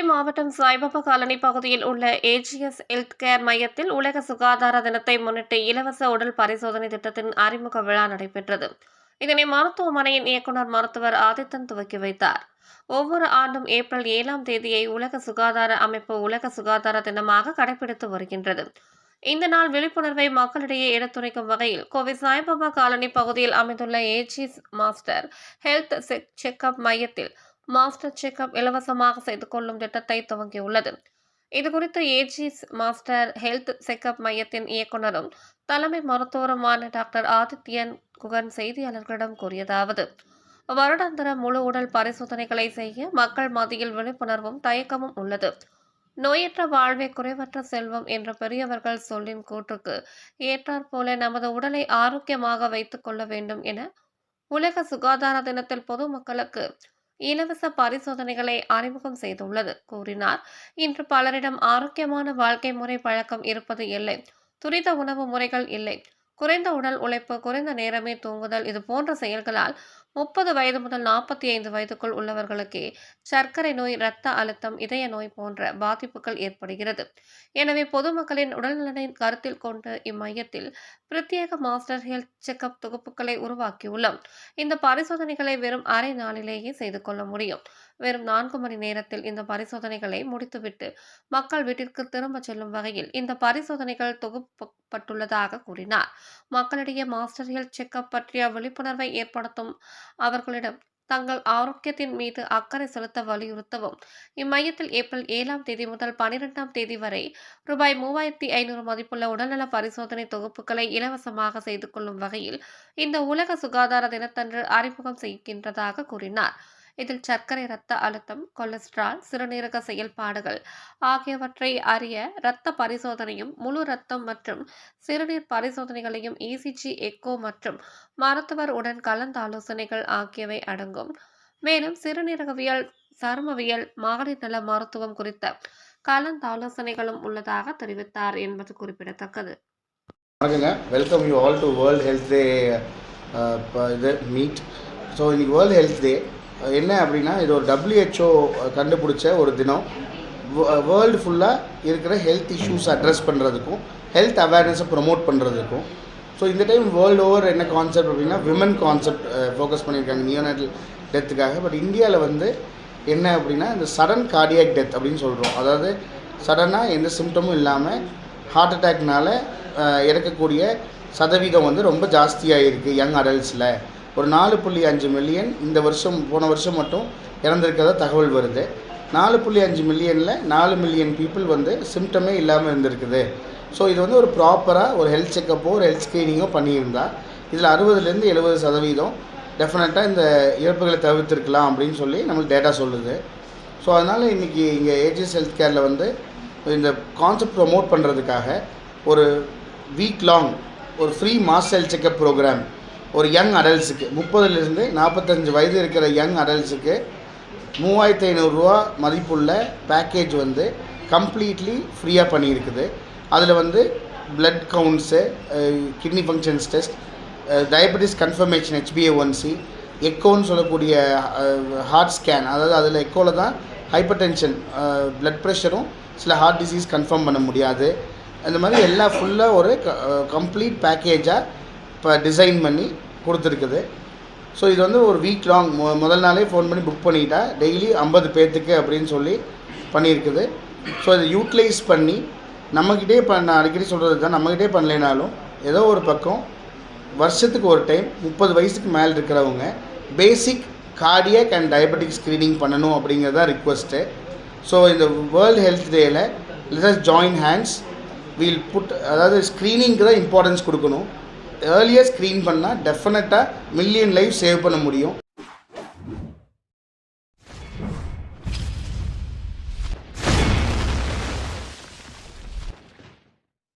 கோவை மாவட்டம் சாய்பாபா காலனி பகுதியில் உள்ள ஏஜிஎஸ் ஹெல்த் கேர் மையத்தில் உலக சுகாதார தினத்தை முன்னிட்டு இலவச உடல் பரிசோதனை திட்டத்தின் அறிமுக விழா நடைபெற்றது. இதனை மருத்துவமனையின் இயக்குநர் மருத்துவர் ஆதித்தன் துவக்கி வைத்தார். ஒவ்வொரு ஆண்டும் ஏப்ரல் ஏழாம் தேதியை உலக சுகாதார அமைப்பு உலக சுகாதார தினமாக கடைபிடித்து வருகின்றது. இந்த நாள் விழிப்புணர்வை மக்களிடையே எடுத்துரைக்கும் வகையில் கோவை சாய்பாபா காலனி பகுதியில் அமைந்துள்ள ஏஜிஸ் மாஸ்டர் ஹெல்த் செக் செக்அப் மையத்தில் மாஸ்டர் செக்அப் இலவசமாக செய்து கொள்ளும் திட்டத்தை துவங்கியுள்ளது. இதுகுறித்து ஏஜிஸ் மாஸ்டர் ஹெல்த் செக்அப் மையத்தின் இயக்குனரும் தலைமை மருத்துவருமான டாக்டர் ஆதித்யன் குகன் செய்தியாளர்களிடம் கூறியதாவது வருடாந்திர முழு உடல் பரிசோதனைகளை செய்ய மக்கள் மத்தியில் விழிப்புணர்வும் தயக்கமும் உள்ளது. நோயற்ற வாழ்வே குறைவற்ற செல்வம் என்ற பெரியவர்கள் சொல்லின் கூற்றுக்கு ஏற்றாற்போல நமது உடலை ஆரோக்கியமாக வைத்துக் கொள்ள வேண்டும் என உலக சுகாதார தினத்தில் பொதுமக்களுக்கு இலவச பரிசோதனைகளை அறிமுகம் செய்துள்ளது. கூறினார் இன்று பலரிடம் ஆரோக்கியமான வாழ்க்கை முறை பழக்கம் இருப்பது இல்லை. துரித உணவு முறைகள் இல்லை. குறைந்த உடல் உழைப்பு குறைந்த நேரமே தூங்குதல் இது போன்ற செயல்களால் முப்பது வயது முதல் நாற்பத்தி ஐந்து வயதுக்குள் உள்ளவர்களுக்கே சர்க்கரை நோய் இரத்த அழுத்தம் இதய நோய் போன்ற பாதிப்புகள் ஏற்படுகிறது. எனவே பொதுமக்களின் உடல்நலனை கருத்தில் கொண்டு இம்மையத்தில் பிரத்யேக மாஸ்டர் ஹெல்த் செக்அப் தொகுப்புகளை உருவாக்கியுள்ளோம். இந்த பரிசோதனைகளை வெறும் அரை நாளிலேயே செய்து கொள்ள முடியும். வெறும் நான்கு மணி நேரத்தில் இந்த பரிசோதனைகளை முடித்துவிட்டு மக்கள் வீட்டிற்கு திரும்ப செல்லும் வகையில் இந்த பரிசோதனைகள் தொகுப்பட்டுள்ளதாக கூறினார். மக்களிடையே மாஸ்டர் ஹெல்த் செக்அப் பற்றிய விழிப்புணர்வை ஏற்படுத்தும் அவர்களிடம் தங்கள் ஆரோக்கியத்தின் மீது அக்கறை செலுத்த வலியுறுத்தவும். இம்மையத்தில் ஏப்ரல் ஏழாம் தேதி முதல் பனிரெண்டாம் தேதி வரை ரூபாய் மூவாயிரத்தி ஐநூறு மதிப்புள்ள உடல்நல பரிசோதனை தொகுப்புகளை இலவசமாக செய்து கொள்ளும் வகையில் இந்த உலக சுகாதார தினத்தன்று அறிமுகம் செய்கின்றதாக கூறினார். இதில் சர்க்கரை இரத்த அழுத்தம் கொலஸ்ட்ரால் சிறுநீரக செயல்பாடுகள் ஆகியவற்றை அறிய இரத்த பரிசோதனையும் முழு இரத்தம் மற்றும் சிறுநீர் பரிசோதனைகளையும் இசிஜி எக்கோ மற்றும் மருத்துவர் உடன் கலந்தாலோசனைகள் ஆகியவை அடங்கும். மேலும் சிறுநீரகவியல் சருமவியல் மகளிர் நல மருத்துவம் குறித்த கலந்தாலோசனைகளும் உள்ளதாக தெரிவித்தார் என்பது குறிப்பிடத்தக்கது. வணக்கங்க. Welcome you all to world health day இது மீட் ஸோ இன்னைக்கு வேர்ல்டு ஹெல்த் டே என்ன அப்படின்னா இது ஒரு டபிள்யூஹெச்ஓ கண்டுபிடிச்ச ஒரு தினம். வேர்ல்டு ஃபுல்லாக இருக்கிற ஹெல்த் இஷ்யூஸ் அட்ரஸ் பண்ணுறதுக்கும் ஹெல்த் அவேர்னஸை ப்ரொமோட் பண்ணுறதுக்கும் ஸோ இந்த டைம் வேர்ல்டு ஓவர் என்ன கான்செப்ட் அப்படின்னா விமன் கான்செப்ட் ஃபோக்கஸ் பண்ணியிருக்காங்க நியோனேட்டல் டெத்துக்காக பட் இந்தியாவில் வந்து என்ன அப்படின்னா இந்த சடன் கார்டியாக் டெத் அப்படின்னு சொல்கிறோம் அதாவது சடனாக எந்த சிம்டமும் இல்லாமல் ஹார்ட் அட்டாக்னால இறக்கக்கூடிய சதவீதம் வந்து ரொம்ப ஜாஸ்தியாக இருக்குது யங் அடல்ட்ஸில் ஒரு நாலு புள்ளி அஞ்சு மில்லியன் இந்த வருஷம் போன வருஷம் மட்டும் இறந்துருக்கிறதா தகவல் வருது. நாலு புள்ளி அஞ்சு மில்லியனில் நாலு மில்லியன் பீப்புள் வந்து சிம்டமே இல்லாமல் இருந்திருக்குது. ஸோ இது வந்து ஒரு ப்ராப்பராக ஒரு ஹெல்த் செக்கப்போ ஒரு ஹெல்த் ஸ்க்ரீனிங்கோ பண்ணியிருந்தா இதில் அறுபதுலேருந்து எழுபது சதவீதம் டெஃபினட்டாக இந்த இறப்புகளை தவிர்த்திருக்கலாம் அப்படின்னு சொல்லி நம்மளுக்கு டேட்டா சொல்லுது. ஸோ அதனால் இன்றைக்கி இங்கே ஏஜிஎஸ் ஹெல்த் கேரில் வந்து இந்த கான்செப்ட் ப்ரொமோட் பண்ணுறதுக்காக ஒரு வீக் லாங் ஒரு free mass health checkup program ஒரு யங் அடல்ட்ஸுக்கு முப்பதுலேருந்து நாற்பத்தஞ்சு வயது இருக்கிற யங் அடல்ட்ஸுக்கு மூவாயிரத்து ஐநூறுரூவா மதிப்புள்ள பேக்கேஜ் வந்து கம்ப்ளீட்லி ஃப்ரீயாக பண்ணியிருக்குது. அதில் வந்து blood counts kidney functions test diabetes confirmation HBA one C எக்கோன்னு சொல்லக்கூடிய ஹார்ட் ஸ்கேன் அதாவது அதில் எக்கோவில் தான் ஹைப்பர் டென்ஷன் ப்ளட் ப்ரெஷரும் சில ஹார்ட் டிசீஸ் கன்ஃபார்ம் பண்ண முடியாது. அந்த மாதிரி எல்லா ஃபுல்லாக ஒரு கம்ப்ளீட் பேக்கேஜாக இப்போ டிசைன் பண்ணி கொடுத்துருக்குது. ஸோ இது வந்து ஒரு வீக் லாங் மொ முதல் நாளே ஃபோன் பண்ணி புக் பண்ணிட்டா. டெய்லி ஐம்பது பேர்த்துக்கு அப்படின்னு சொல்லி பண்ணியிருக்குது. ஸோ இதை யூட்டிலைஸ் பண்ணி நம்மக்கிட்டே பண்ண அடிக்கடி சொல்கிறது தான். நம்மக்கிட்டே பண்ணலைனாலும் ஏதோ ஒரு பக்கம் வருஷத்துக்கு ஒரு டைம் முப்பது வயசுக்கு மேலே இருக்கிறவங்க basic cardiac and diabetic screening பண்ணணும் அப்படிங்கிறது தான் ரிக்வஸ்ட்டு ஸோ இந்த வேர்ல்டு ஹெல்த் டேயில் let join hands we'll put அதாவது ஸ்க்ரீனிங்க்கு தான் இம்பார்ட்டன்ஸ் கொடுக்கணும். ஏர்லியாக ஸ்க்ரீன் பண்ணால் டெஃபினட்டாக மில்லியன் லைஃப் சேவ் பண்ண முடியும்.